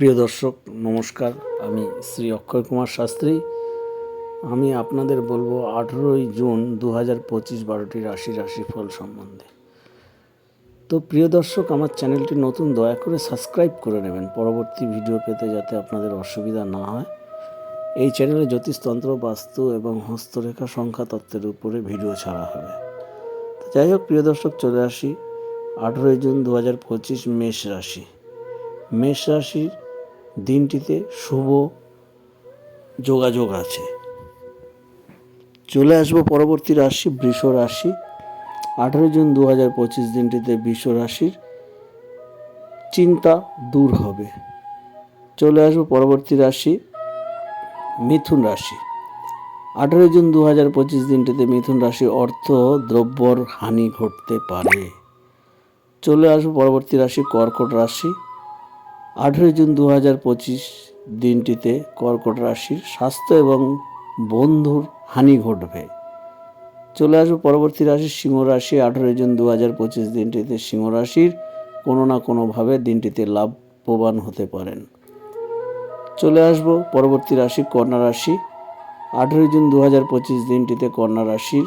প্রিয় দর্শক, নমস্কার। আমি শ্রী অক্ষয় কুমার শাস্ত্রী। আমি আপনাদের বলব আঠেরোই জুন দু হাজার পঁচিশ বারোটি রাশি রাশিফল সম্বন্ধে। তো প্রিয় দর্শক, আমার চ্যানেলটি নতুন, দয়া করে সাবস্ক্রাইব করে নেবেন। পরবর্তী ভিডিও পেতে যাতে আপনাদের অসুবিধা না হয়। এই চ্যানেলে জ্যোতিষতন্ত্র, বাস্তু এবং হস্তরেখা সংখ্যা তত্ত্বের উপরে ভিডিও ছাড়া হবে। যাই হোক, প্রিয় দর্শক, চলে আসি। আঠেরোই জুন দু হাজার পঁচিশ মেষ রাশি। মেষ রাশির দিনটিতে শুভ যোগাযোগ আছে। চলে আসব পরবর্তী রাশি, বৃষ রাশি। আঠেরো জুন দু হাজার পঁচিশ দিনটিতে বৃষ রাশির চিন্তা দূর হবে। চলে আসব পরবর্তী রাশি, মিথুন রাশি। আঠেরো জুন দু হাজার পঁচিশ দিনটিতে মিথুন রাশি অর্থ দ্রব্যর হানি ঘটতে পারে। চলে আসব পরবর্তী রাশি, কর্কট রাশি। আঠেরোই জুন দু হাজার পঁচিশ দিনটিতে কর্কট রাশির স্বাস্থ্য এবং বন্ধুর হানি ঘটবে। চলে আসব পরবর্তী রাশি সিংহ রাশি। আঠেরোই জুন দু হাজার পঁচিশ দিনটিতে সিংহ রাশির কোনো না কোনোভাবে দিনটিতে লাভবান হতে পারেন। চলে আসব পরবর্তী রাশি কন্যা রাশি। আঠেরোই জুন দু হাজার পঁচিশ দিনটিতে কন্যা রাশির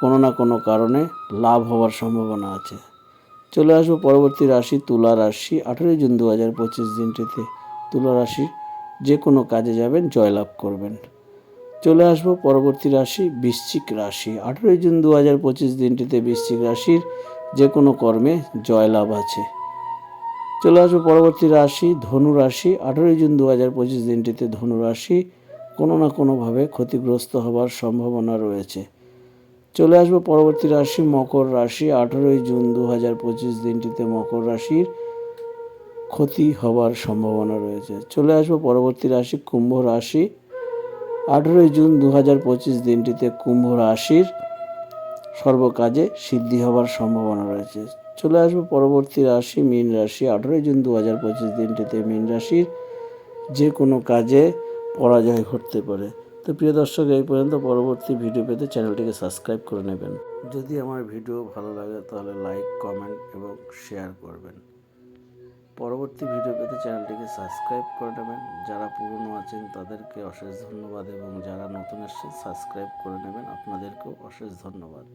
কোনো না কোনো কারণে লাভ হওয়ার সম্ভাবনা আছে। চলে আসব পরবর্তী রাশি তুলা রাশি। আঠেরোই জুন দু হাজার পঁচিশ দিনটিতে তুলা রাশি যে কোনো কাজে যাবেন, জয়লাভ করবেন। চলে আসব পরবর্তী রাশি বৃশ্চিক রাশি। আঠেরোই জুন দু হাজার পঁচিশ দিনটিতে বৃশ্চিক রাশির যে কোনো কর্মে জয়লাভ আছে। চলে আসব পরবর্তী রাশি ধনু রাশি। আঠেরোই জুন দু হাজার পঁচিশ দিনটিতে ধনু রাশি কোনো না কোনোভাবে ক্ষতিগ্রস্ত হবার সম্ভাবনা রয়েছে। চলে আসব পরবর্তী রাশি, মকর রাশি। আঠেরোই জুন দু হাজার পঁচিশ দিনটিতে মকর রাশির ক্ষতি হবার সম্ভাবনা রয়েছে। চলে আসব পরবর্তী রাশি, কুম্ভ রাশি। আঠেরোই জুন দু হাজার পঁচিশ দিনটিতে কুম্ভ রাশির সর্বকাজে সিদ্ধি হবার সম্ভাবনা রয়েছে। চলে আসব পরবর্তী রাশি, মীন রাশি। আঠেরোই জুন দু হাজার পঁচিশ দিনটিতে মীন রাশির যে কোনো কাজে পরাজয় ঘটতে পারে। তো প্রিয় দর্শক, এই পর্যন্ত পরবর্তী ভিডিও পেতে চ্যানেলটিকে সাবস্ক্রাইব করে নেবেন। যদি আমার ভিডিও ভালো লাগে, তাহলে লাইক, কমেন্ট এবং শেয়ার করবেন। পরবর্তী ভিডিও পেতে চ্যানেলটিকে সাবস্ক্রাইব করে নেবেন। যারা পুরনো আছেন, তাদেরকে অশেষ ধন্যবাদ এবং যারা নতুন এসেছে সাবস্ক্রাইব করে নেবেন। আপনাদেরকেও অশেষ ধন্যবাদ।